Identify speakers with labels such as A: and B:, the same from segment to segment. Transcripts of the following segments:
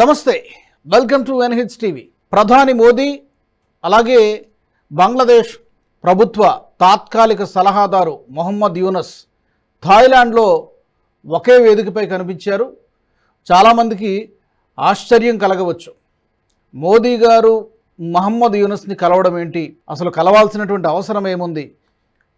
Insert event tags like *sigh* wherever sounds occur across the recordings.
A: నమస్తే. Welcome to NH TV. ప్రధాని మోదీ అలాగే బంగ్లాదేశ్ ప్రభుత్వ తాత్కాలిక సలహాదారు మొహమ్మద్ యూనస్ థాయిలాండ్లో ఒకే వేదికపై కనిపించారు. చాలామందికి ఆశ్చర్యం కలగవచ్చు. మోదీ గారు మహమ్మద్ యూనస్ని కలవడం ఏంటి? అసలు కలవాల్సినటువంటి అవసరం ఏముంది?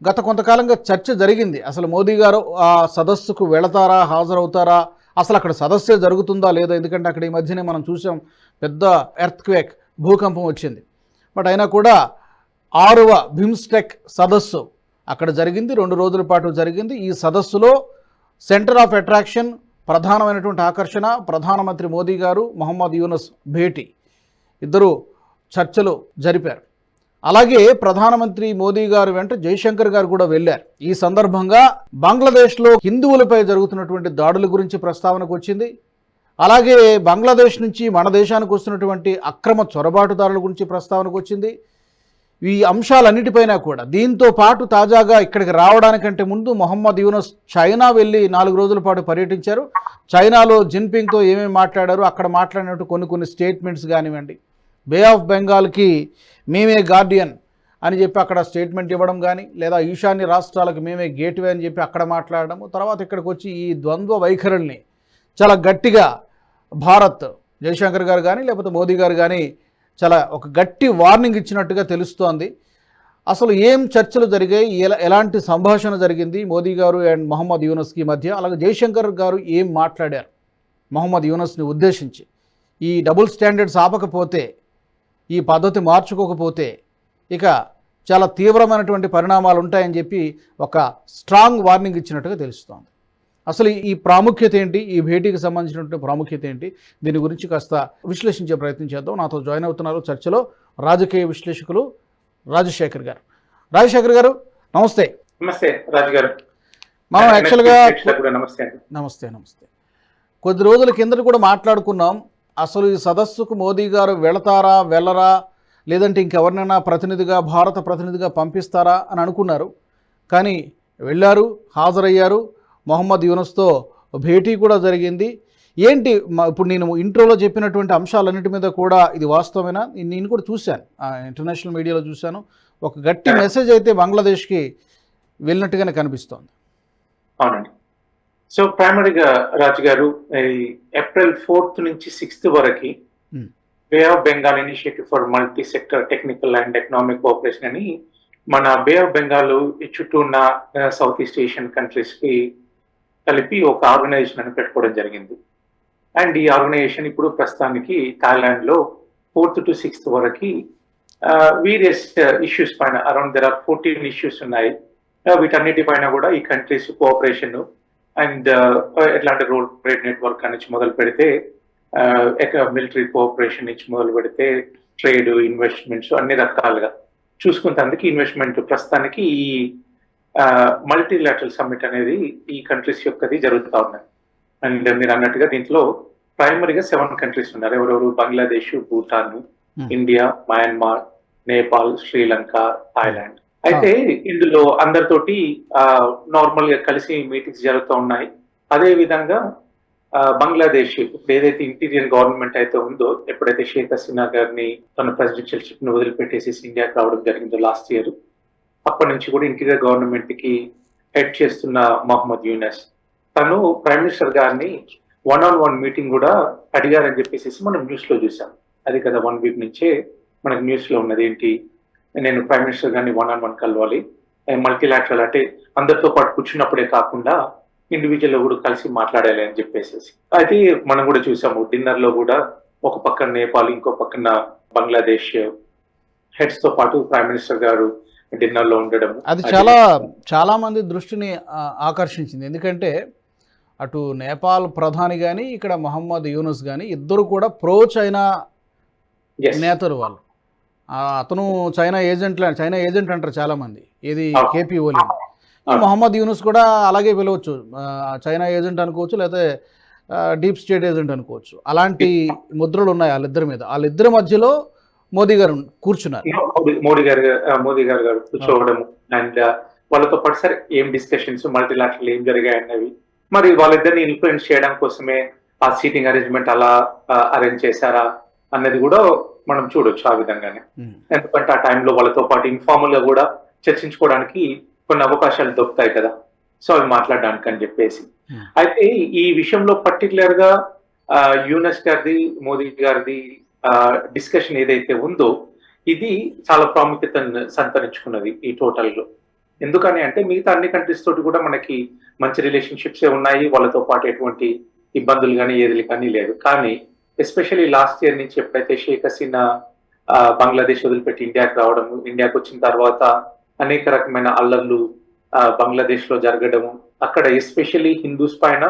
A: గత కొంతకాలంగా చర్చ జరిగింది. అసలు మోదీ గారు ఆ సదస్సుకు వెళతారా? హాజరవుతారా? అసలు అక్కడ సదస్సే జరుగుతుందా లేదా? ఎందుకంటే అక్కడ ఈ మధ్యనే మనం చూసాం పెద్ద ఎర్త్ క్వేక్ భూకంపం వచ్చింది. బట్ అయినా కూడా ఆరవ బిమ్స్టెక్ సదస్సు అక్కడ జరిగింది. రెండు రోజుల పాటు జరిగింది. ఈ సదస్సులో సెంటర్ ఆఫ్ అట్రాక్షన్ ప్రధానమైనటువంటి ఆకర్షణ ప్రధానమంత్రి మోదీ గారు మొహమ్మద్ యూనస్ భేటీ. ఇద్దరు చర్చలు జరిపారు. అలాగే ప్రధానమంత్రి మోదీ గారు వెంట జయశంకర్ గారు కూడా వెళ్ళారు. ఈ సందర్భంగా బంగ్లాదేశ్లో హిందువులపై జరుగుతున్నటువంటి దాడుల గురించి ప్రస్తావనకు వచ్చింది. అలాగే బంగ్లాదేశ్ నుంచి మన దేశానికి వస్తున్నటువంటి అక్రమ చొరబాటుదారుల గురించి ప్రస్తావనకు వచ్చింది. ఈ అంశాలన్నిటిపైన కూడా దీంతో పాటు తాజాగా ఇక్కడికి రావడానికంటే ముందు మొహమ్మద్ యూనస్ చైనా వెళ్ళి నాలుగు రోజుల పాటు పర్యటించారు. చైనాలో జిన్పింగ్తో ఏమేమి మాట్లాడారు అక్కడ మాట్లాడినట్టు కొన్ని కొన్ని స్టేట్మెంట్స్ కానివ్వండి. బే ఆఫ్ బెంగాల్కి మేమే గార్డియన్ అని చెప్పి అక్కడ స్టేట్మెంట్ ఇవ్వడం కానీ లేదా ఈశాన్య రాష్ట్రాలకు మేమే గేట్వే అని చెప్పి అక్కడ మాట్లాడడము. తర్వాత ఇక్కడికి వచ్చి ఈ ద్వంద్వ వైఖరుల్ని చాలా గట్టిగా భారత్ జయశంకర్ గారు కానీ లేకపోతే మోదీ గారు కానీ చాలా ఒక గట్టి వార్నింగ్ ఇచ్చినట్టుగా తెలుస్తోంది. అసలు ఏం చర్చలు జరిగాయి? ఎలా ఎలాంటి సంభాషణ జరిగింది మోదీ గారు అండ్ మొహమ్మద్ యూనస్కి మధ్య? అలాగే జయశంకర్ గారు ఏం మాట్లాడారు మొహమ్మద్ యూనస్ని ఉద్దేశించి? ఈ డబుల్ స్టాండర్డ్స్ ఆపకపోతే ఈ పద్ధతి మార్చుకోకపోతే ఇక చాలా తీవ్రమైనటువంటి పరిణామాలు ఉంటాయని చెప్పి ఒక స్ట్రాంగ్ వార్నింగ్ ఇచ్చినట్టుగా తెలుస్తోంది. అసలు ఈ ప్రాముఖ్యత ఏంటి? ఈ భేటీకి సంబంధించినటువంటి ప్రాముఖ్యత ఏంటి? దీని గురించి కాస్త విశ్లేషించే ప్రయత్నం చేద్దాం. నాతో జాయిన్ అవుతున్నారు చర్చలో రాజకీయ విశ్లేషకులు రాజశేఖర్ గారు. రాజశేఖర్ గారు నమస్తే.
B: నమస్తే రాజు గారు.
A: మనం యాక్చువల్గా
B: నమస్తే
A: నమస్తే నమస్తే. కొద్ది రోజుల కిందట కూడా మాట్లాడుకున్నాం. అసలు ఈ సదస్సుకు మోదీ గారు వెళతారా వెళ్ళరా లేదంటే ఇంకెవరినైనా ప్రతినిధిగా భారత ప్రతినిధిగా పంపిస్తారా అని అనుకున్నారు. కానీ వెళ్ళారు హాజరయ్యారు. మొహమ్మద్ యూనస్తో భేటీ కూడా జరిగింది. ఏంటి ఇప్పుడు నేను ఇంట్రోలో చెప్పినటువంటి అంశాలన్నిటి మీద కూడా ఇది వాస్తవమేనా? నేను కూడా చూశాను. ఇంటర్నేషనల్ మీడియాలో చూశాను. ఒక గట్టి మెసేజ్ అయితే బంగ్లాదేశ్కి వెళ్ళినట్టుగానే కనిపిస్తోంది.
B: అవునండి. సో ప్రైమరీగా రాజు గారు ఏప్రిల్ ఫోర్త్ నుంచి సిక్స్త్ వరకు
A: Hmm.
B: Bay of Bengal initiative for multi sector technical and economic cooperation అని మన బే ఆఫ్ బెంగాల్ చుట్టూ ఉన్న సౌత్ ఈస్ట్ ఏషియన్ కంట్రీస్కి కలిపి ఒక ఆర్గనైజేషన్ అని పెట్టుకోవడం జరిగింది అండ్ ఈ ఆర్గనైజేషన్ ఇప్పుడు ప్రస్తుతానికి థాయిలాండ్లో ఫోర్త్ టు సిక్స్త్ వరకు వీరియస్ ఇష్యూస్ పైన around there are fourteen issues ఉన్నాయి Uh, వీటన్నిటిపైన కూడా ఈ కంట్రీస్ కోఆపరేషన్ అండ్ ఎట్లాంటి రోడ్ ట్రేడ్ నెట్వర్క్ నుంచి మొదలు పెడితే మిలిటరీ కోఆపరేషన్ నుంచి మొదలు పెడితే ట్రేడ్ ఇన్వెస్ట్మెంట్స్ అన్ని రకాలుగా చూసుకుంటందుకు ఇన్వెస్ట్మెంట్ ప్రస్తుతానికి ఈ మల్టీలాటరల్ సమ్మిట్ అనేది ఈ కంట్రీస్ యొక్కది జరుగుతూ ఉన్నాయి అండ్ మీరు అన్నట్టుగా దీంట్లో ప్రైమరీగా సెవెన్ కంట్రీస్ ఉన్నారు. ఎవరెవరు? Bangladesh Bhutan. India Myanmar Nepal Sri Lanka Thailand అయితే ఇందులో అందరితోటి నార్మల్గా కలిసి మీటింగ్స్ జరుగుతూ ఉన్నాయి. అదే విధంగా బంగ్లాదేశ్ ఇప్పుడు ఏదైతే ఇంటీరియర్ గవర్నమెంట్ అయితే ఉందో ఎప్పుడైతే షేక్ హసీనా గారిని తన ప్రెసిడెన్షియల్ షిప్ను వదిలిపెట్టేసి ఇండియాకి రావడం జరిగిందో లాస్ట్ ఇయర్ అప్పటి నుంచి కూడా ఇంటీరియర్ గవర్నమెంట్కి హెడ్ చేస్తున్న మహమ్మద్ యూనస్. తను ప్రైమ్ మినిస్టర్ గారిని వన్ ఆన్ వన్ మీటింగ్ కూడా అడిగారని చెప్పేసి మనం న్యూస్లో చూసాం. అది కదా వన్ వీక్ నుంచే మనకి న్యూస్లో ఉన్నది ఏంటి నేను ప్రైమ్ మినిస్టర్ గారిని వన్ ఆన్ వన్ కలవాలి మల్టీలాటరల్ అంటే అందరితో పాటు కూర్చున్నప్పుడే కాకుండా ఇండివిజువల్ కూడా కలిసి మాట్లాడాలి అని చెప్పేసి. అయితే మనం కూడా చూసాము. డిన్నర్లో కూడా ఒక పక్కన నేపాల్ ఇంకో పక్కన బంగ్లాదేశ్ హెడ్స్తో పాటు ప్రైమ్ మినిస్టర్ గారు డిన్నర్లో ఉండడం
A: అది చాలా చాలా మంది దృష్టిని ఆకర్షించింది. ఎందుకంటే అటు నేపాల్ ప్రధాని కానీ ఇక్కడ మహమ్మద్ యూనుస్ కానీ ఇద్దరు కూడా ప్రో చైనా. నేతలు వాళ్ళు. అతను చైనా ఏజెంట్ చైనా ఏజెంట్ అంటారు చాలా మంది ఇది
B: అవును.
A: కేపీ ఓలీ. మొహమ్మద్ యూనుస్ కూడా అలాగే పిలవచ్చు. చైనా ఏజెంట్ అనుకోవచ్చు లేకపోతే డీప్ స్టేట్ ఏజెంట్ అనుకోవచ్చు. అలాంటి ముద్రలు ఉన్నాయి వాళ్ళిద్దరి మీద. వాళ్ళిద్దరి మధ్యలో మోదీ గారు కూర్చున్నారు.
B: మోడీ గారు మోదీ గారు గారు కూర్చోవడం అండ్ వాళ్ళతో పాటు సరే ఏం డిస్కషన్స్ మల్టీలాటరల్ ఏం జరిగాయి అన్నవి మరి వాళ్ళిద్దరిని ఇన్ఫ్లుయెన్స్ చేయడం కోసమే ఆ సీటింగ్ అరేంజ్మెంట్ అలా అరేంజ్ చేశారా అన్నది కూడా మనం చూడొచ్చు ఆ విధంగానే. ఎందుకంటే ఆ టైంలో వాళ్ళతో పాటు ఇన్ఫార్మల్గా కూడా చర్చించుకోవడానికి కొన్ని అవకాశాలు దొరుకుతాయి కదా. సో అవి మాట్లాడడానికి అని చెప్పేసి. అయితే ఈ విషయంలో పర్టికులర్గా యూనస్ గారిది మోదీ గారిది డిస్కషన్ ఏదైతే ఉందో ఇది చాలా ప్రాముఖ్యతను సంతరించుకున్నది ఈ టోటల్లో ఎందుకని అంటే మిగతా అన్ని కంట్రీస్ తోటి కూడా మనకి మంచి రిలేషన్షిప్స్ ఉన్నాయి. వాళ్ళతో పాటు ఎటువంటి ఇబ్బందులు కానీ ఏది కానీ లేదు. కానీ ఎస్పెషల్లీ లాస్ట్ ఇయర్ నుంచి ఎప్పుడైతే షేక్ హసీనా ఆ, బంగ్లాదేశ్ వదిలిపెట్టి ఇండియాకి రావడం ఇండియాకి వచ్చిన తర్వాత అనేక రకమైన అల్లర్లు బంగ్లాదేశ్లో జరగడము అక్కడ ఎస్పెషల్లీ హిందూస్ పైన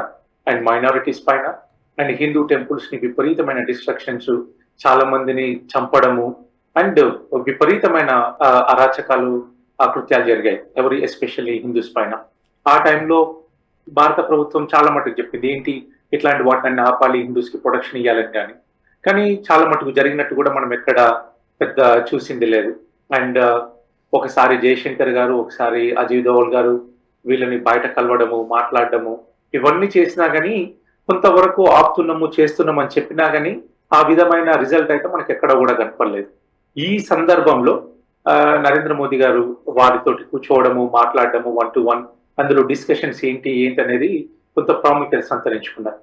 B: అండ్ మైనారిటీస్ పైన అండ్ హిందూ టెంపుల్స్ని విపరీతమైన డిస్ట్రక్షన్స్ చాలా మందిని చంపడము అండ్ విపరీతమైన ఆ, అరాచకాలు అకృత్యాలు జరిగాయి ఎవరి ఎస్పెషల్లీ హిందూస్ పైన. ఆ టైంలో భారత ప్రభుత్వం చాలా మటుకు చెప్పింది ఏంటి? ఇట్లాంటి వాటిని ఆపాలి హిందూస్కి ప్రొటెక్షన్ ఇవ్వాలని కానీ. కానీ చాలా మటుకు జరిగినట్టు కూడా మనం ఎక్కడ పెద్ద చూసింది లేదు. అండ్ ఒకసారి జయశంకర్ గారు ఒకసారి అజయ్ దోవల్ గారు వీళ్ళని బయట కలవడము మాట్లాడడము ఇవన్నీ చేసినా కానీ కొంతవరకు ఆపుతున్నాము చేస్తున్నాము అని చెప్పినా కానీ ఆ విధమైన రిజల్ట్ అయితే మనకి ఎక్కడ కూడా కనపడలేదు. ఈ సందర్భంలో నరేంద్ర మోదీ గారు వారితోటి కూర్చోవడము మాట్లాడడము వన్ టు వన్ అందులో డిస్కషన్స్ ఏంటి ఏంటి అనేది కొంత ప్రాముఖ్యత సంతరించుకున్నారు.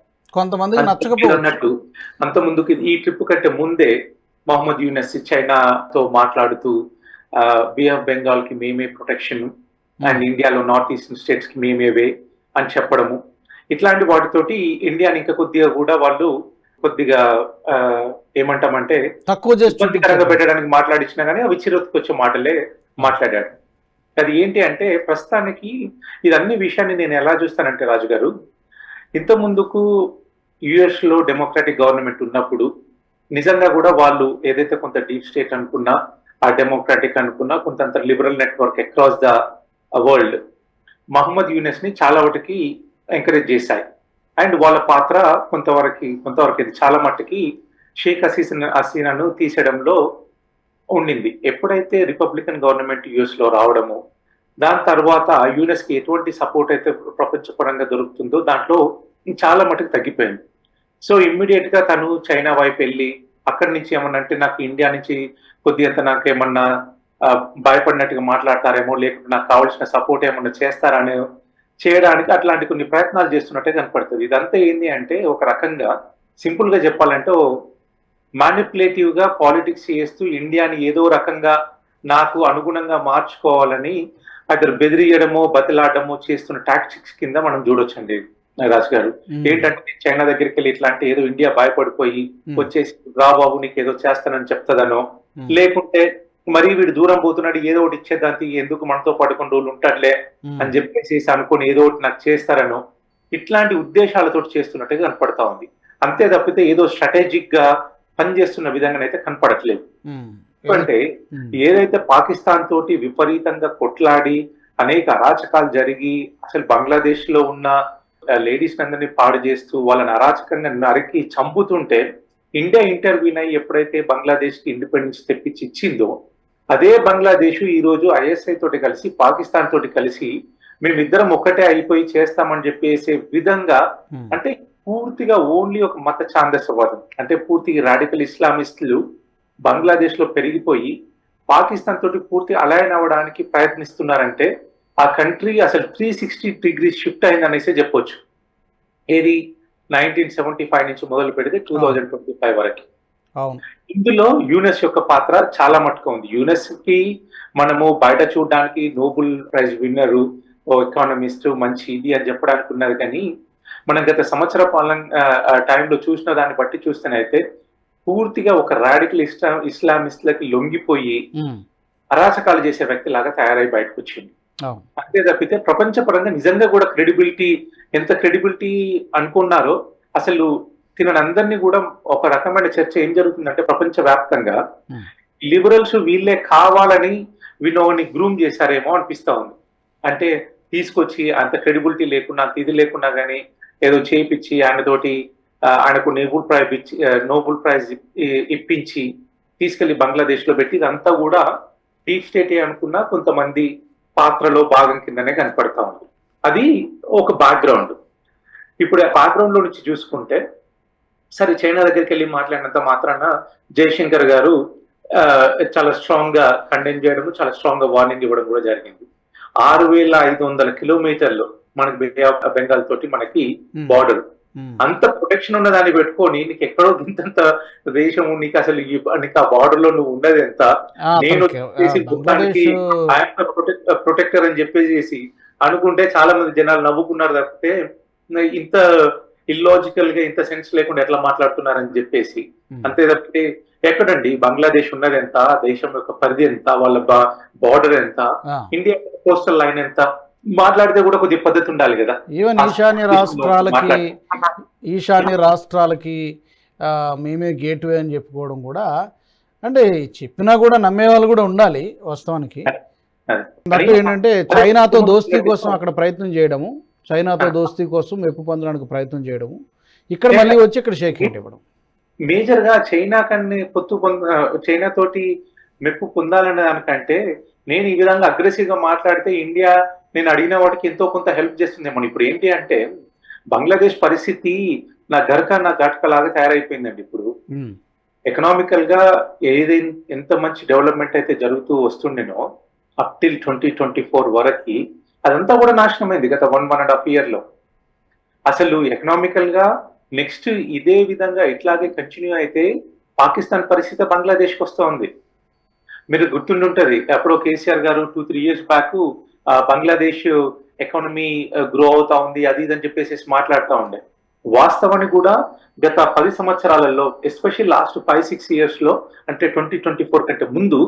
A: నచ్చకపోవచ్చు
B: అన్నట్టు అంత ముందుకి ఈ ట్రిప్ కంటే ముందే మొహమ్మద్ యూనస్ చైనాతో మాట్లాడుతూ బే ఆఫ్ బెంగాల్కి మేమే ప్రొటెక్షన్ అండ్ ఇండియాలో నార్త్ ఈస్టర్న్ స్టేట్స్కి మేమేవే అని చెప్పడము. ఇట్లాంటి వాటితోటి ఇండియాని ఇంకా కొద్దిగా కూడా వాళ్ళు కొద్దిగా ఏమంటామంటే
A: తక్కువ
B: ఇబ్బందికరంగా. పెట్టడానికి మాట్లాడించినా కానీ అవి చిరొత్తుకొచ్చే మాటలే మాట్లాడాడు అది ఏంటి అంటే ప్రస్తుతానికి ఇదన్ని విషయాన్ని నేను ఎలా చూస్తానంటే రాజు గారు ఇంత ముందుకు యుఎస్లో డెమోక్రాటిక్ గవర్నమెంట్ ఉన్నప్పుడు నిజంగా కూడా వాళ్ళు ఏదైతే కొంత డీప్ స్టేట్ అనుకున్నా ఆ డెమోక్రాటిక్ అనుకున్నా కొంత liberal network across the world Mohammad యూనెస్ని చాలా వాటికి ఎంకరేజ్ చేశాయి. అండ్ వాళ్ళ పాత్ర కొంతవరకు కొంతవరకు ఇది చాలా మట్టుకి షేక్ హసీన్ హసీనాను తీసేయడంలో ఉండింది. ఎప్పుడైతే రిపబ్లికన్ గవర్నమెంట్ యుఎస్లో రావడము దాని తర్వాత యుఎస్కి ఎటువంటి సపోర్ట్ అయితే ప్రపంచపరంగా దొరుకుతుందో దాంట్లో చాలా మటుకు తగ్గిపోయింది. సో ఇమ్మీడియట్గా తను చైనా వైపు వెళ్ళి అక్కడి నుంచి ఏమన్నా అంటే నాకు ఇండియా నుంచి కొద్దిగా నాకు ఏమన్నా భయపడినట్టుగా మాట్లాడతారేమో లేకుంటే నాకు కావాల్సిన సపోర్ట్ ఏమన్నా చేస్తారని చేయడానికి అట్లాంటి కొన్ని ప్రయత్నాలు చేస్తున్నట్టే కనపడుతుంది. ఇదంతా ఏంటి అంటే ఒక రకంగా సింపుల్గా చెప్పాలంటే మానిపులేటివ్గా పాలిటిక్స్ చేస్తూ ఇండియాని ఏదో రకంగా నాకు అనుగుణంగా మార్చుకోవాలని అతను బెదిరియడమో బతిలాడమో చేస్తున్న టాక్టిక్స్ కింద మనం చూడొచ్చండి రాజు గారు. ఏంటంటే చైనా దగ్గరికి వెళ్ళి ఇట్లాంటి ఏదో ఇండియా భయపడిపోయి. వచ్చేసి రా బాబు నీకు ఏదో చేస్తానని చెప్తదనో. లేకుంటే మరీ వీడు దూరం పోతున్నాడు ఏదో ఒకటి ఇచ్చేదానికి ఎందుకు మనతో పాటు కొన్ని రోజులు ఉంటాడులే. అని చెప్పేసి అనుకుని ఏదో ఒకటి నాకు చేస్తారనో ఇట్లాంటి ఉద్దేశాలతో చేస్తున్నట్టుగా కనపడతా ఉంది అంతే తప్పితే ఏదో స్ట్రాటజిక్గా పనిచేస్తున్న విధంగానైతే కనపడట్లేదు
A: ఉమ్.
B: అంటే
A: ఉమ్.
B: ఏదైతే పాకిస్తాన్ తోటి విపరీతంగా కొట్లాడి అనేక అరాచకాలు జరిగి అసలు బంగ్లాదేశ్లో ఉన్న లేడీస్ అందరినీ పాడు చేస్తూ వాళ్ళని అరాచకంగా నరికి చంపుతుంటే ఇండియా ఇంటర్వ్యూన్ అయ్యి ఎప్పుడైతే బంగ్లాదేశ్కి ఇండిపెండెన్స్ తెప్పించి ఇచ్చిందో అదే బంగ్లాదేశ్ ఈ రోజు ఐఎస్ఐ తోటి కలిసి పాకిస్తాన్ తోటి కలిసి మేమిద్దరం ఒక్కటే అయిపోయి చేస్తామని చెప్పేసే విధంగా. అంటే పూర్తిగా ఓన్లీ ఒక మత ఛాందసవాదం. అంటే పూర్తిగా రాడికల్ ఇస్లామిస్టులు బంగ్లాదేశ్లో పెరిగిపోయి పాకిస్తాన్ తోటి పూర్తి అలైన్ అవ్వడానికి ప్రయత్నిస్తున్నారంటే ఆ కంట్రీ అసలు త్రీ సిక్స్టీ డిగ్రీ షిఫ్ట్ అయిందనేసి చెప్పొచ్చు. ఏది నైన్టీన్ సెవెంటీ ఫైవ్ నుంచి మొదలు పెడితే టూ థౌజండ్ ట్వంటీ ఫైవ్ వరకు. ఇందులో యూనెస్ యొక్క పాత్ర చాలా మటుకు ఉంది. యూనెస్కి మనము బయట చూడడానికి నోబుల్ ప్రైజ్ విన్నరు ఎకానమిస్ట్ మంచి ఇది అని చెప్పడానికి ఉన్నది కానీ మనం గత సంవత్సర పాలన టైంలో చూసిన దాన్ని బట్టి చూస్తేనైతే పూర్తిగా ఒక రాడికల్ ఇస్లా ఇస్లామిస్ట్లకి లొంగిపోయి. అరాచకాలు చేసే వ్యక్తి లాగా తయారై బయటకు వచ్చింది అంతే తప్పితే ప్రపంచపరంగా నిజంగా కూడా క్రెడిబిలిటీ ఎంత క్రెడిబిలిటీ అనుకున్నారో అసలు తినందరినీ కూడా ఒక రకమైన చర్చ ఏం జరుగుతుందంటే ప్రపంచ వ్యాప్తంగా. లిబరల్స్ వీళ్ళే కావాలని వీళ్ళని గ్రూమ్ చేశారేమో అనిపిస్తా ఉంది అంటే తీసుకొచ్చి అంత క్రెడిబిలిటీ లేకుండా అంత ఇది లేకుండా కానీ ఏదో చేయించి ఆయనతోటి ఆయనకు నోబుల్ ప్రైజ్ ఇచ్చి నోబుల్ ప్రైజ్ ఇప్పించి తీసుకెళ్ళి బంగ్లాదేశ్లో పెట్టి ఇదంతా కూడా డీప్ స్టేట్ అనుకున్న కొంతమంది పాత్రలో భాగం కిందనే కనపడతా ఉంది. అది ఒక బ్యాక్గ్రౌండ్ ఇప్పుడు ఆ బ్యాక్గ్రౌండ్లో నుంచి చూసుకుంటే సరే చైనా దగ్గరికి వెళ్ళి మాట్లాడినంత మాత్రాన జయశంకర్ గారు చాలా స్ట్రాంగ్గా కండెమ్ చేయడం చాలా స్ట్రాంగ్గా వార్నింగ్ ఇవ్వడం కూడా జరిగింది. ఆరు వేల ఐదు వందల కిలోమీటర్లు మనకి బే ఆఫ్ బెంగాల్ తోటి మనకి బార్డర్ అంత ప్రొటెక్షన్ ఉన్న దాన్ని పెట్టుకొని నీకు ఎక్కడో ఇంతంత దేశం నీకు అసలు నీకు ఆ బార్డర్లో నువ్వు ఉన్నది ఎంత? నేను
A: బంగ్లాదేశ్
B: బంగ్లాదేశ్ ప్రొటెక్టర్ అని చెప్పేసి అనుకుంటే చాలా మంది జనాలు నవ్వుకున్నారు తప్పితే ఇంత ఇల్లాజికల్గా ఇంత సెన్స్ లేకుండా ఎట్లా మాట్లాడుతున్నారని చెప్పేసి. అంతే తప్పితే ఎక్కడండి? బంగ్లాదేశ్ ఉన్నది ఎంత? దేశం యొక్క పరిధి ఎంత? వాళ్ళ బార్డర్ ఎంత. ఇండియా కోస్టల్ లైన్ ఎంత? మాట్లాడితే కూడా కొద్దిగా పద్ధతి ఉండాలి కదా.
A: ఈవెన్ ఈశాన్య రాష్ట్రాలకి ఈశాన్య రాష్ట్రాలకి మేమే గేట్వే అని చెప్పుకోవడం కూడా అంటే చెప్పినా కూడా నమ్మే వాళ్ళు కూడా ఉండాలి వాస్తవానికి. ఏంటంటే చైనాతో దోస్తీ కోసం అక్కడ ప్రయత్నం చేయడము చైనాతో దోస్తీ కోసం మెప్పు పొందడానికి ప్రయత్నం చేయడము ఇక్కడ మళ్ళీ వచ్చి ఇక్కడ షేక్ ఇవ్వడం.
B: మేజర్గా చైనా కన్నా పొత్తు పొంద చైనా తోటి మెప్పు పొందాలనే దానికంటే నేను ఈ విధంగా అగ్రెసివ్గా మాట్లాడితే ఇండియా నేను అడిగిన వాటికి ఎంతో కొంత హెల్ప్ చేస్తుందేమో. ఇప్పుడు ఏంటి అంటే బంగ్లాదేశ్ పరిస్థితి నా గరక నా ఘటక లాగా తయారైపోయిందండి ఇప్పుడు. ఎకనామికల్గా ఏది ఎంత మంచి డెవలప్మెంట్ అయితే జరుగుతూ వస్తుండేనో up till twenty twenty four వరకు అదంతా కూడా నాశనమైంది గత వన్ వన్ అండ్ హాఫ్ ఇయర్లో. అసలు ఎకనామికల్గా నెక్స్ట్ ఇదే విధంగా ఇట్లాగే కంటిన్యూ అయితే పాకిస్తాన్ పరిస్థితి బంగ్లాదేశ్కి వస్తూ ఉంది మీరు గుర్తుండుంటది అప్పుడు కేసీఆర్ గారు two three years back Bangladesh economy grow అవుతా ఉంది అది ఇది అని చెప్పేసి మాట్లాడుతూ ఉండే. వాస్తవాన్ని కూడా గత పది సంవత్సరాలలో ఎస్పెషల్ లాస్ట్ ఫైవ్ సిక్స్ ఇయర్స్లో అంటే ట్వంటీ ట్వంటీ ఫోర్ కంటే ముందు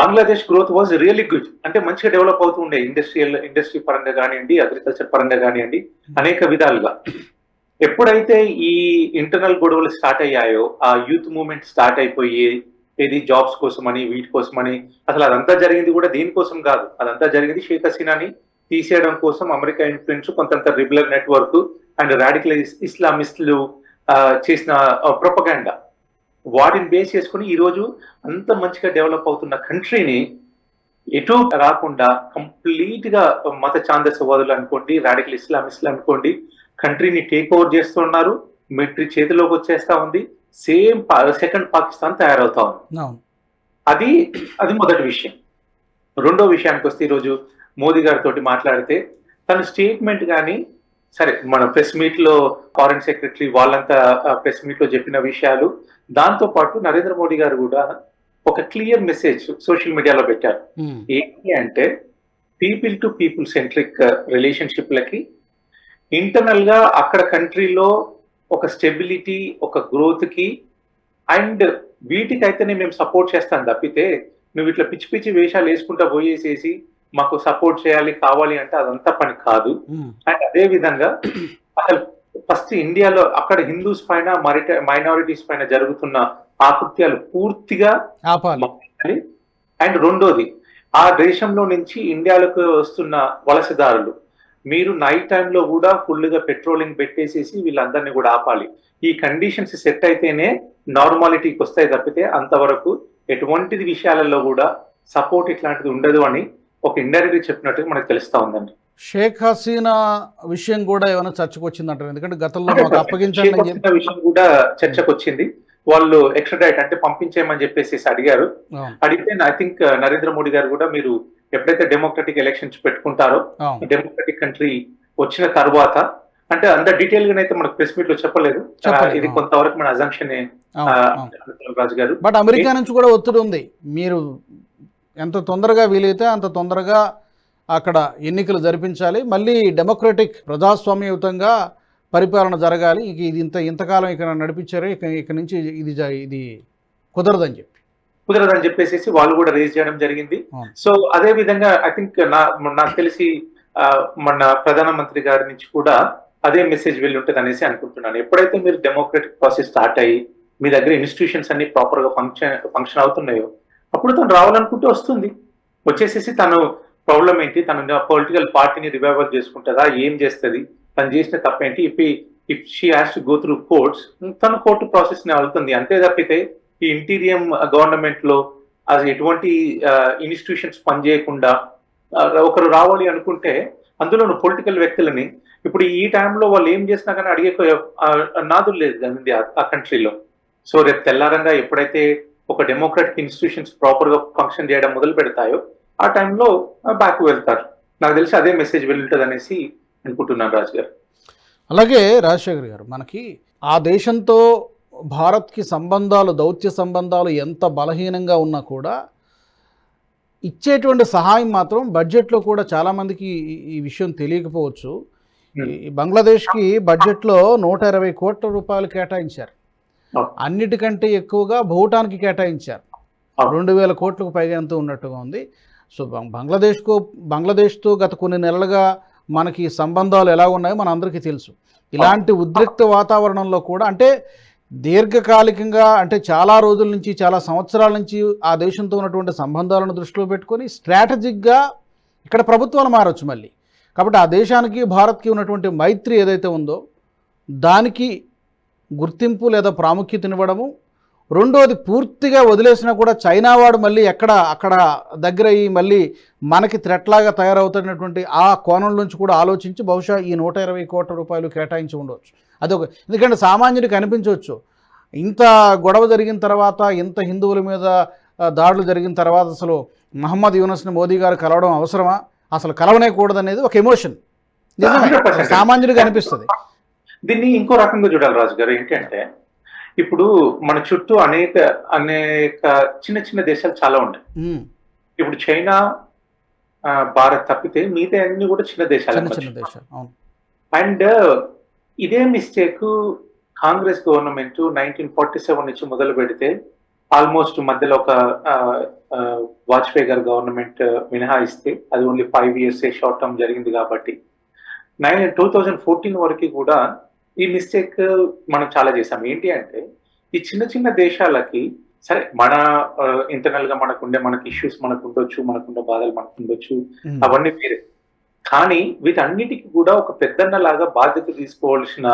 B: Bangladesh growth was really good అంటే మంచిగా డెవలప్ అవుతూ ఉండే ఇండస్ట్రియల్ ఇండస్ట్రీ పరంగా కానివ్వండి అగ్రికల్చర్ పరంగా కానివ్వండి అనేక విధాలుగా. ఎప్పుడైతే ఈ ఇంటర్నల్ గొడవలు స్టార్ట్ అయ్యాయో ఆ యూత్ మూవ్మెంట్ స్టార్ట్ అయిపోయి ఏది జాబ్స్ కోసమని వీటి కోసమని. అసలు అదంతా జరిగింది కూడా దీనికోసం కాదు. అదంతా జరిగింది షేక్ హసీనాని తీసేయడం కోసం అమెరికా ఇన్ఫ్లుయెన్స్ కొంతంత రిబులర్ నెట్వర్క్ అండ్ రాడికల్ ఇస్లామిస్టులు చేసిన ప్రొపగాండా వాటిని బేస్ చేసుకుని ఈరోజు అంత మంచిగా డెవలప్ అవుతున్న కంట్రీని ఎటు రాకుండా కంప్లీట్గా మత ఛాందసవాదులు అనుకోండి రాడికల్ ఇస్లామిస్టులు అనుకోండి కంట్రీని టేక్ ఓవర్ చేస్తున్నారు మిలిటరీ చేతిలోకి వచ్చేస్తా ఉంది. సేమ్ సెకండ్ పాకిస్తాన్ తయారవుతా ఉంది. అది అది మొదటి విషయం. రెండో విషయానికి వస్తే ఈరోజు మోదీ గారితో మాట్లాడితే తన స్టేట్మెంట్ కానీ సరే మన ప్రెస్ మీట్లో ఫారెన్ సెక్రటరీ వాళ్ళంతా ప్రెస్ మీట్లో చెప్పిన విషయాలు దాంతో పాటు నరేంద్ర మోడీ గారు కూడా ఒక క్లియర్ మెసేజ్ సోషల్ మీడియాలో పెట్టారు. ఏంటి అంటే పీపుల్ టు పీపుల్ సెంట్రిక్ రిలేషన్షిప్లకి ఇంటర్నల్గా అక్కడ కంట్రీలో ఒక స్టెబిలిటీ ఒక గ్రోత్కి అండ్ వీటికైతేనే మేము సపోర్ట్ చేస్తాం తప్పితే నువ్వు ఇట్లా పిచ్చి పిచ్చి వేషాలు వేసుకుంటా పోయేసేసి మాకు సపోర్ట్ చేయాలి కావాలి అంటే అదంతా పని కాదు. అండ్ అదే విధంగా అసలు ఫస్ట్ ఇండియాలో అక్కడ హిందూస్ పైన మరిట మైనారిటీస్ పైన జరుగుతున్న ఆకృత్యాలు పూర్తిగా. అండ్ రెండోది ఆ దేశంలో నుంచి ఇండియాలోకి వస్తున్న వలసదారులు మీరు నైట్ టైంలో కూడా ఫుల్గా పెట్రోలింగ్ పెట్టేసేసి వీళ్ళందరినీ కూడా ఆపాలి. ఈ కండిషన్స్ సెట్ అయితేనే నార్మాలిటీకి వస్తాయి తప్పితే అంతవరకు ఎటువంటిది విషయాలలో కూడా సపోర్ట్ ఇట్లాంటిది ఉండదు అని ఒక ఇండైరెక్ట్ చెప్పినట్టుగా మనకు తెలుస్తా ఉందండి.
A: షేక్ హసీనా విషయం కూడా ఏమైనా చర్చకు వచ్చిందంటారు ఎందుకంటే గతంలో *laughs*
B: చేపట్టిన విషయం కూడా చర్చకు వచ్చింది వాళ్ళు ఎక్స్ట్రాడైట్ అంటే పంపించేయమని చెప్పేసి అడిగారు. అడిగితే ఐ థింక్ నరేంద్ర మోడీ గారు కూడా మీరు ఎప్పుడైతే డెమోక్రటిక్ ఎలక్షన్స్ పెట్టుకుంటారో డెమోక్రటిక్ కంట్రీ వచ్చిన తర్వాత అంటే అంత డీటెయిల్గా అయితే మనకు ప్రెస్ మీట్లో చెప్పలేదు. ఇది. కొంతవరకు మన
A: అవును
B: రాజు గారు.
A: బట్ అమెరికా నుంచి కూడా ఒత్తిడి ఉంది. మీరు ఎంత తొందరగా వీలైతే అంత తొందరగా అక్కడ ఎన్నికలు జరిపించాలి. మళ్ళీ డెమోక్రటిక్ ప్రజాస్వామ్యయుతంగా పరిపాలన జరగాలి. ఇది ఇంత ఇంతకాలం ఇక్కడ నడిపించారు. ఇక ఇక నుంచి ఇది ఇది కుదరదని చెప్పి.
B: కుదరదని చెప్పేసి వాళ్ళు కూడా రేజ్ చేయడం జరిగింది. సో అదే విధంగా ఐ థింక్ నా నాకు తెలిసి మన ప్రధానమంత్రి గారి నుంచి కూడా అదే మెసేజ్ వెళ్ళి ఉంటుంది అనేసి అనుకుంటున్నాను. ఎప్పుడైతే మీరు డెమోక్రటిక్ ప్రాసెస్ స్టార్ట్ అయ్యి మీ దగ్గర ఇన్స్టిట్యూషన్స్ అన్ని ప్రాపర్గా ఫంక్షన్ ఫంక్షన్ అవుతున్నాయో అప్పుడు తను రావాలనుకుంటే వస్తుంది. వచ్చేసేసి తను ప్రాబ్లం ఏంటి? తను పొలిటికల్ పార్టీని రివైవల్ చేసుకుంటుందా? ఏం చేస్తుంది? తను చేసిన తప్పేంటి? If if she has to go through courts తను కోర్టు ప్రాసెస్ని వెళ్తుంది. అంతే తప్పితే ఈ ఇంటీరియం గవర్నమెంట్లో అది ఎటువంటి ఇన్స్టిట్యూషన్స్ పనిచేయకుండా ఒకరు రావాలి అనుకుంటే అందులోను పొలిటికల్ వ్యక్తులని ఇప్పుడు ఈ టైంలో వాళ్ళు ఏం చేసినా కానీ అడిగే నాదులు లేదు కానీ ఆ- కంట్రీలో. సో రేపు తెల్లారంగా ఎప్పుడైతే ఒక డెమోక్రాటిక్ ఇన్స్టిట్యూషన్స్ ప్రాపర్గా ఫంక్షన్ చేయడం మొదలు పెడతాయో ఆ టైంలో బ్యాక్ వెళ్తారు. నాకు తెలిసి అదే మెసేజ్ వెళ్ళుంటది అనేసి అనుకుంటున్నాను రాజు గారు
A: అలాగే రాజశేఖర్ గారు మనకి ఆ దేశంతో భారత్కి సంబంధాలు దౌత్య సంబంధాలు ఎంత బలహీనంగా ఉన్నా కూడా ఇచ్చేటువంటి సహాయం మాత్రం బడ్జెట్లో కూడా చాలామందికి ఈ- విషయం తెలియకపోవచ్చు. ఈ బంగ్లాదేశ్కి బడ్జెట్లో నూట ఇరవై కోట్ల రూపాయలు కేటాయించారు. అన్నిటికంటే ఎక్కువగా భూటాన్కి కేటాయించారు. రెండు వేల కోట్లకు పైగా ఎంతో ఉన్నట్టుగా ఉంది. సో బంగ్లాదేశ్కు బంగ్లాదేశ్తో గత కొన్ని నెలలుగా మనకి సంబంధాలు ఎలా ఉన్నాయో మన అందరికీ తెలుసు. ఇలాంటి ఉద్రిక్త వాతావరణంలో కూడా అంటే దీర్ఘకాలికంగా అంటే చాలా రోజుల నుంచి చాలా సంవత్సరాల నుంచి ఆ దేశంతో ఉన్నటువంటి సంబంధాలను దృష్టిలో పెట్టుకొని స్ట్రాటజిక్గా ఇక్కడ ప్రభుత్వాలు మారచ్చు మళ్ళీ. కాబట్టి ఆ దేశానికి భారత్కి ఉన్నటువంటి మైత్రి ఏదైతే ఉందో దానికి గుర్తింపు లేదా ప్రాముఖ్యతనివ్వడము. రెండోది పూర్తిగా వదిలేసినా కూడా చైనా వాడు మళ్ళీ ఎక్కడ అక్కడ దగ్గర అయ్యి మళ్ళీ మనకి త్రెట్లాగా తయారవుతున్నటువంటి ఆ కోణం నుంచి కూడా ఆలోచించి బహుశా ఈ నూట ఇరవై కోట్ల రూపాయలు కేటాయించి ఉండవచ్చు అదొక ఎందుకంటే సామాన్యుడికి అనిపించవచ్చు ఇంత గొడవ జరిగిన తర్వాత ఇంత హిందువుల మీద దాడులు జరిగిన తర్వాత అసలు మహమ్మద్ యూనస్ని మోదీ గారు కలవడం అవసరమా? అసలు కలవనే కూడదనేది ఒక ఎమోషన్. నిజమే.
B: 100%.
A: సామాన్యుడికి అనిపిస్తుంది.
B: దీన్ని ఇంకో రకంగా చూడాలి రాజు గారు ఏంటంటే ఇప్పుడు మన చుట్టూ అనేక అనేక చిన్న చిన్న దేశాలు చాలా ఉన్నాయి.
A: ఉమ్,
B: ఇప్పుడు చైనా భారత్ తప్పితే మిగతా అన్ని కూడా చిన్న దేశాలు అండ్ ఇదే mistake Congress government nineteen forty seven నుంచి మొదలు పెడితే ఆల్మోస్ట్ మధ్యలో ఒక వాజ్పేయి గారి గవర్నమెంట్ మినహాయిస్తే అది only five years short term జరిగింది కాబట్టి. నైన్ టూ థౌజండ్ ఫోర్టీన్ వరకు కూడా ఈ మిస్టేక్ మనం చాలా చేసాం ఏంటి అంటే ఈ చిన్న చిన్న దేశాలకి సరే మన ఇంటర్నల్గా మనకు ఉండే మనకి ఇష్యూస్ మనకు ఉండొచ్చు మనకుండే బాధలు మనకు ఉండొచ్చు అవన్నీ వేరే కానీ వీటన్నిటికీ కూడా ఒక పెద్దన్న లాగా బాధ్యత తీసుకోవాల్సిన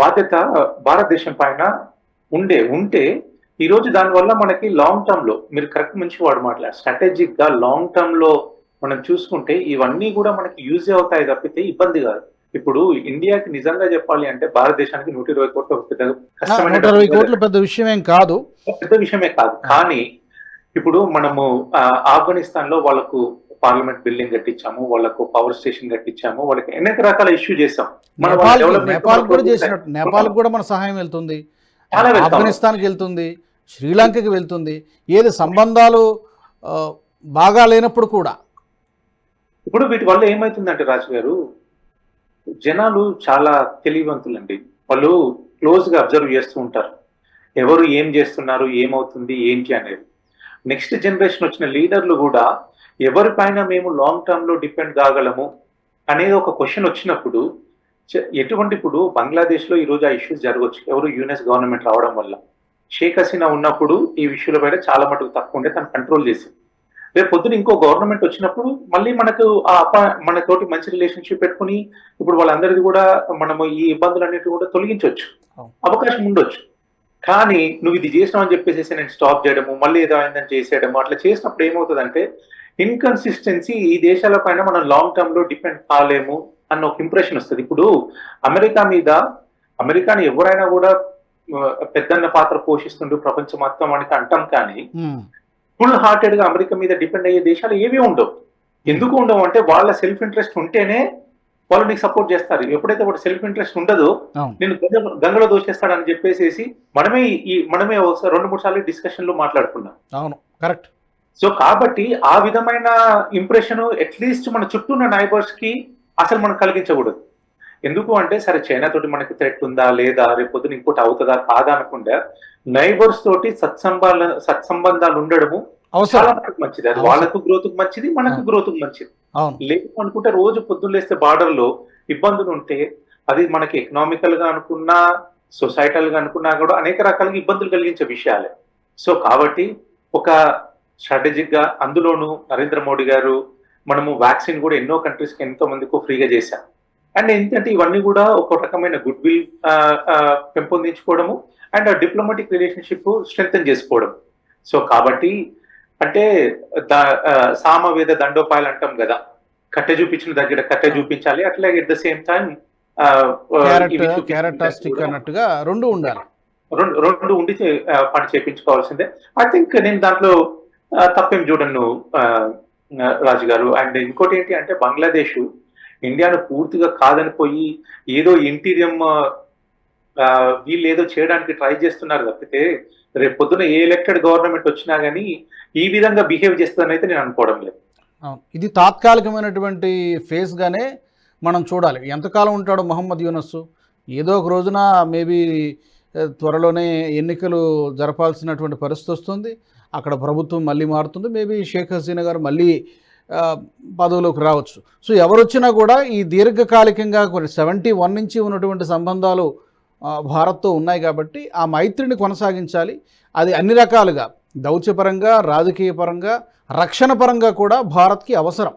B: బాధ్యత భారతదేశం పైన ఉండే ఉంటే ఈ రోజు దానివల్ల మనకి లాంగ్ టర్మ్లో మీరు కరెక్ట్ మంచి వాడు మాట్లాడారు. స్ట్రాటజిక్గా లాంగ్ టర్మ్లో మనం చూసుకుంటే ఇవన్నీ కూడా మనకి యూజ్ అవుతాయి తప్పితే ఇబ్బంది కాదు. ఇప్పుడు ఇండియాకి నిజంగా చెప్పాలి అంటే భారతదేశానికి నూట ఇరవై కోట్లు పెద్ద కష్టమైన
A: నూట ఇరవై కోట్ల పెద్ద విషయం ఏం కాదు.
B: పెద్ద విషయమే కాదు. కానీ ఇప్పుడు మనము ఆఫ్ఘనిస్తాన్లో వాళ్ళకు పార్లమెంట్ బిల్డింగ్ కట్టించాము వాళ్ళకు పవర్ స్టేషన్ కట్టించాము వాళ్ళకి అనేక రకాల ఇష్యూ చేసాం మన
A: నేపాల్ కూడా చేసినట్టు. నేపాల్ కూడా మన సహాయం వెళ్తుంది. ఆఫ్ఘనిస్తాన్కి వెళ్తుంది శ్రీలంకకి వెళ్తుంది. ఏది సంబంధాలు బాగా లేనప్పుడు కూడా.
B: ఇప్పుడు వీటి వల్ల ఏమైతుందంటే రాజు గారు జనాలు చాలా తెలివివంతులండి. వాళ్ళు క్లోజ్గా అబ్జర్వ్ చేస్తూ ఉంటారు. ఎవరు ఏం చేస్తున్నారు ఏమవుతుంది ఏంటి అనేది. నెక్స్ట్ జనరేషన్ వచ్చిన లీడర్లు కూడా ఎవరిపైన మేము లాంగ్ టర్మ్లో డిపెండ్ కాగలము అనేది ఒక క్వశ్చన్ వచ్చినప్పుడు ఎటువంటి ఇప్పుడు బంగ్లాదేశ్లో ఈ రోజు ఆ ఇష్యూస్ జరగవచ్చు ఎవరు యూఎస్ గవర్నమెంట్ రావడం వల్ల. షేక్ హసీనా ఉన్నప్పుడు ఈ విషయాల పైన చాలా మటుకు తక్కువ ఉంటే తను కంట్రోల్ చేసింది. రేపు పొద్దున ఇంకో గవర్నమెంట్ వచ్చినప్పుడు మళ్ళీ మనకు ఆ అప మనతోటి మంచి రిలేషన్షిప్ పెట్టుకుని ఇప్పుడు వాళ్ళందరిది కూడా మనము ఈ ఇబ్బందులన్నిటి కూడా తొలగించవచ్చు. అవకాశం ఉండొచ్చు. కానీ నువ్వు ఇది చేసినావు అని చెప్పేసి నేను స్టాప్ చేయడము మళ్ళీ ఏదో అయిందని చేసేయడము అట్లా చేసినప్పుడు ఏమవుతుందంటే ఇన్కన్సిస్టెన్సీ ఈ దేశాల పైన మనం లాంగ్ టర్మ్లో డిపెండ్ కాలేము అన్న ఒక ఇంప్రెషన్ వస్తుంది. ఇప్పుడు అమెరికా మీద అమెరికాని ఎవరైనా కూడా పెద్దన్న పాత్ర పోషిస్తుండు ప్రపంచం మొత్తం మనకి అంటాం కానీ ఫుల్ హార్టెడ్గా అమెరికా మీద డిపెండ్ అయ్యే దేశాలు ఏవి ఉండవు. ఎందుకు ఉండవు అంటే వాళ్ళ సెల్ఫ్ ఇంట్రెస్ట్ ఉంటేనే వాళ్ళు నీకు సపోర్ట్ చేస్తారు. ఎప్పుడైతే వాడు సెల్ఫ్ ఇంట్రెస్ట్ ఉండదో నేను గంగ- గంగలో దోషేస్తాడని చెప్పేసి మనమే ఈ మనమే రెండు మూడు సార్లు డిస్కషన్లో మాట్లాడుకున్నాం.
A: అవును కరెక్ట్
B: సో కాబట్టి ఆ విధమైన ఇంప్రెషన్ అట్లీస్ట్ మన చుట్టూ ఉన్న నైబర్స్కి అసలు మనం కలిగించకూడదు. ఎందుకు అంటే సరే చైనా తోటి మనకి థ్రెట్ ఉందా లేదా రేపు పొద్దున ఇంకోటి అవుతుందా కాదా అనకుండా నైబర్స్ తోటి సత్సంబాల సత్సంబంధాలు ఉండడము చాలా మటుకు మంచిది. అది. వాళ్ళకు గ్రోత్ మంచిది మనకు. గ్రోత్ మంచిది. లేదు అనుకుంటే రోజు పొద్దున్న లేస్తే బార్డర్లో ఇబ్బందులు ఉంటే అది మనకి ఎకనామికల్గా అనుకున్నా సొసైటల్గా అనుకున్నా కూడా అనేక రకాలుగా ఇబ్బందులు కలిగించే విషయాలే. సో కాబట్టి ఒక స్ట్రాటజిక్గా అందులోనూ నరేంద్ర మోడీ గారు మనము వ్యాక్సిన్ కూడా ఎన్నో కంట్రీస్కి ఎంతో మందికి ఫ్రీగా చేశాం. అండ్ ఏంటంటే ఇవన్నీ కూడా ఒక రకమైన గుడ్ విల్ పెంపొందించుకోవడము అండ్ డిప్లొమాటిక్ రిలేషన్షిప్ స్ట్రెంగ్ చేసుకోవడం సో కాబట్టి అంటే ద- ఆ, సామవేద దండోపాయాలు అంటాం కదా. కట్టె చూపించిన దగ్గర కట్టె చూపించాలి. అట్లాగే ఎట్ ద సేమ్ టైం
A: అన్నట్టుగా రెండు ఉండాలి.
B: రెండు రెండు ఉండి ఆ, పని చేయించుకోవాల్సిందే ఐ థింక్ నేను దాంట్లో ఆ, తప్పేం చూడను రాజు గారు. అండ్ ఇంకోటి ఏంటి అంటే బంగ్లాదేశ్ ఇండియాను పూర్తిగా కాదని పోయి ఏదో ఇంటీరియం వీళ్ళు ఏదో చేయడానికి ట్రై చేస్తున్నారు తప్పితే రేపు పొద్దున ఏ ఎలక్టెడ్ గవర్నమెంట్ వచ్చినా గానీ ఈ విధంగా బిహేవ్ చేస్తుందని అయితే నేను అనుకోవడం లేదు.
A: ఇది తాత్కాలికమైనటువంటి ఫేస్గానే మనం చూడాలి. ఎంతకాలం ఉంటాడు మహమ్మద్ యూనస్ ఏదో ఒక రోజున మేబీ త్వరలోనే ఎన్నికలు జరపాల్సినటువంటి పరిస్థితి వస్తుంది. అక్కడ ప్రభుత్వం మళ్ళీ మారుతుంది. మేబీ షేక్ హసీనా గారు మళ్ళీ పదవిలోకి రావచ్చు. సో ఎవరు వచ్చినా కూడా ఈ దీర్ఘకాలికంగా సెవెంటీ వన్ నుంచి ఉన్నటువంటి సంబంధాలు భారత్తో ఉన్నాయి కాబట్టి ఆ మైత్రిని కొనసాగించాలి. అది అన్ని రకాలుగా దౌత్యపరంగా రాజకీయ పరంగా రక్షణ పరంగా కూడా భారత్కి అవసరం.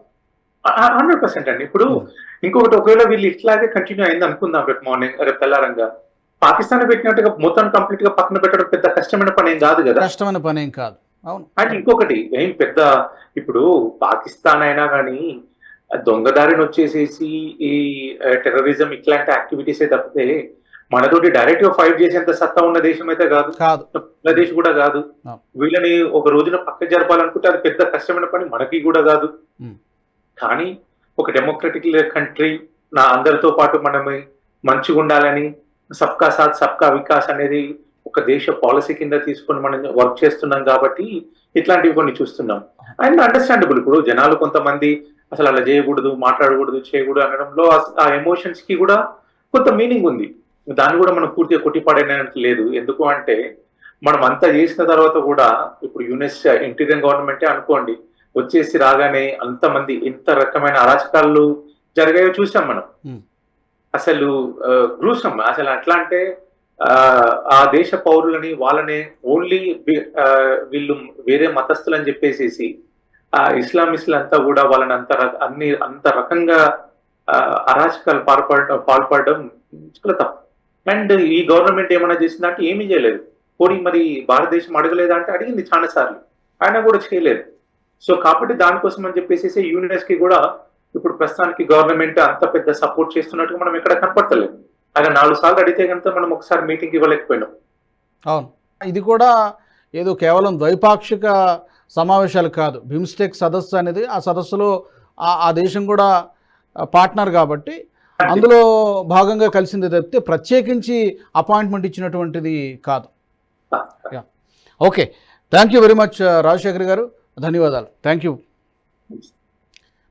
B: హండ్రెడ్ పర్సెంట్ అండి. ఇప్పుడు ఇంకొకటి ఒకవేళ వీళ్ళు ఇట్లాగే కంటిన్యూ అయింది అనుకుందాం రేపు మార్నింగ్ రేపు తెల్లారంగా. పాకిస్తాన్ పెట్టినట్టుగా మొత్తం కంప్లీట్గా పక్కన పెట్టడం పెద్ద కష్టమైన పని ఏం కాదు కదా.
A: కష్టమైన పని ఏం కాదు.
B: అండ్ ఇంకొకటి ఏం పెద్ద ఇప్పుడు పాకిస్తాన్ అయినా కానీ దొంగదారిని వచ్చేసేసి ఈ టెర్రరిజం ఇట్లాంటి యాక్టివిటీస్ తప్పితే మనతోటి డైరెక్ట్గా ఫైట్ చేసేంత సత్తా ఉన్న దేశం అయితే కాదు. బంగ్లాదేశ్ కూడా కాదు. వీళ్ళని ఒక రోజున పక్క జరపాలనుకుంటే అది పెద్ద కష్టమైన పని మనకి కూడా కాదు. కానీ ఒక డెమోక్రటిక్ కంట్రీ నా అందరితో పాటు మనం మంచిగా ఉండాలని సబ్కా సాత్ సబ్కా వికాస్ అనేది ఒక దేశ పాలసీ కింద తీసుకొని మనం వర్క్ చేస్తున్నాం కాబట్టి ఇట్లాంటివి కొన్ని చూస్తున్నాం. అండ్ అండర్స్టాండబుల్ ఇప్పుడు జనాలు కొంతమంది అసలు అలా చేయకూడదు మాట్లాడకూడదు చేయకూడదు అనడంలో ఆ- ఎమోషన్స్కి కూడా కొంత మీనింగ్ ఉంది. దాన్ని కూడా మనం పూర్తిగా కొట్టిపడేనట్టు లేదు. ఎందుకు అంటే మనం అంతా చేసిన తర్వాత కూడా ఇప్పుడు యునెస్ ఇంటీరియర్ గవర్నమెంటే అనుకోండి వచ్చేసి రాగానే అంతమంది ఇంత రకమైన అరాచకాలు జరిగాయో చూసాం మనం. అసలు గ్రూసం అసలు అట్లా అంటే ఆ, ఆ దేశ పౌరులని వాళ్ళనే ఓన్లీ వీళ్ళు వేరే మతస్థులు అని చెప్పేసేసి ఆ ఇస్లామిస్టులు అంతా కూడా వాళ్ళని అంత అన్ని అంత రకంగా ఆ, అరాచకాలు పాల్పడడం పాల్పడడం చాలా తప్పు. అండ్ ఈ గవర్నమెంట్ ఏమైనా చేసిందంటే ఏమీ చేయలేదు. పోనీ మరి భారతదేశం అడగలేదా అంటే అడిగింది చాలా సార్లు. ఆయన కూడా చేయలేదు. సో కాబట్టి దానికోసం అని చెప్పేసి యూనివర్స్కి కూడా ఇప్పుడు ప్రస్తుతానికి గవర్నమెంట్ అంత పెద్ద సపోర్ట్ చేస్తున్నట్టు మనం ఎక్కడ కనపడతలేదు. ఆయన నాలుగు సార్లు అడిగితే కనుక మనం ఒకసారి మీటింగ్ ఇవ్వలేకపోయినాం.
A: అవును. ఇది కూడా ఏదో కేవలం ద్వైపాక్షిక సమావేశాలు కాదు. బిమ్స్టెక్ సదస్సు అనేది ఆ సదస్సులో ఆ ఆ దేశం కూడా పార్ట్నర్ కాబట్టి అందులో భాగంగా కలిసింది తప్పితే ప్రత్యేకించి అపాయింట్మెంట్ ఇచ్చినటువంటిది కాదు. Okay. Thank you very much Rajasekhar garu. ధన్యవాదాలు. థ్యాంక్ యూ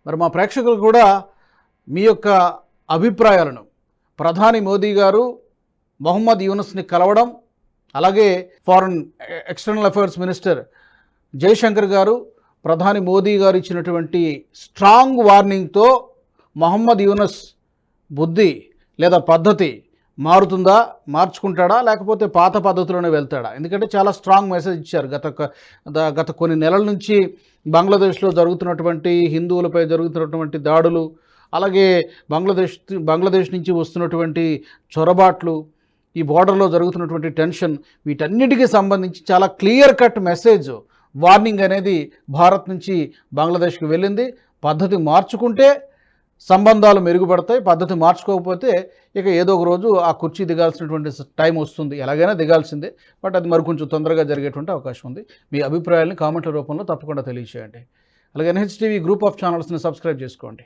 A: మరి మా ప్రేక్షకులు కూడా మీ యొక్క అభిప్రాయాలను ప్రధాని మోదీ గారు మొహమ్మద్ యూనస్ని కలవడం అలాగే foreign external affairs minister Jaishankar garu ప్రధాని మోదీ గారు ఇచ్చినటువంటి స్ట్రాంగ్ వార్నింగ్తో మొహమ్మద్ యూనస్ బుద్ధి లేదా పద్ధతి మారుతుందా మార్చుకుంటాడా లేకపోతే పాత పద్ధతిలోనే వెళ్తాడా? ఎందుకంటే చాలా స్ట్రాంగ్ మెసేజ్ ఇచ్చారు. గత గత కొన్ని నెలల నుంచి బంగ్లాదేశ్లో జరుగుతున్నటువంటి హిందువులపై జరుగుతున్నటువంటి దాడులు అలాగే బంగ్లాదేశ్ బంగ్లాదేశ్ నుంచి వస్తున్నటువంటి చొరబాట్లు ఈ బోర్డర్లో జరుగుతున్నటువంటి టెన్షన్ వీటన్నిటికీ సంబంధించి చాలా క్లియర్ కట్ మెసేజ్ వార్నింగ్ అనేది భారత్ నుంచి బంగ్లాదేశ్కి వెళ్ళింది. పద్ధతి మార్చుకుంటే సంబంధాలు మెరుగుపడతాయి. పద్ధతి మార్చుకోకపోతే ఇక ఏదో ఒక రోజు ఆ కుర్చీ దిగాల్సినటువంటి టైం వస్తుంది. ఎలాగైనా దిగాల్సిందే. బట్ అది మరి కొంచెం తొందరగా జరిగేటువంటి అవకాశం ఉంది. మీ అభిప్రాయాల్ని కామెంట్ల రూపంలో తప్పకుండా తెలియచేయండి. అలాగే ఎన్హెచ్టీవీ గ్రూప్ ఆఫ్ ఛానల్స్ని సబ్స్క్రైబ్ చేసుకోండి.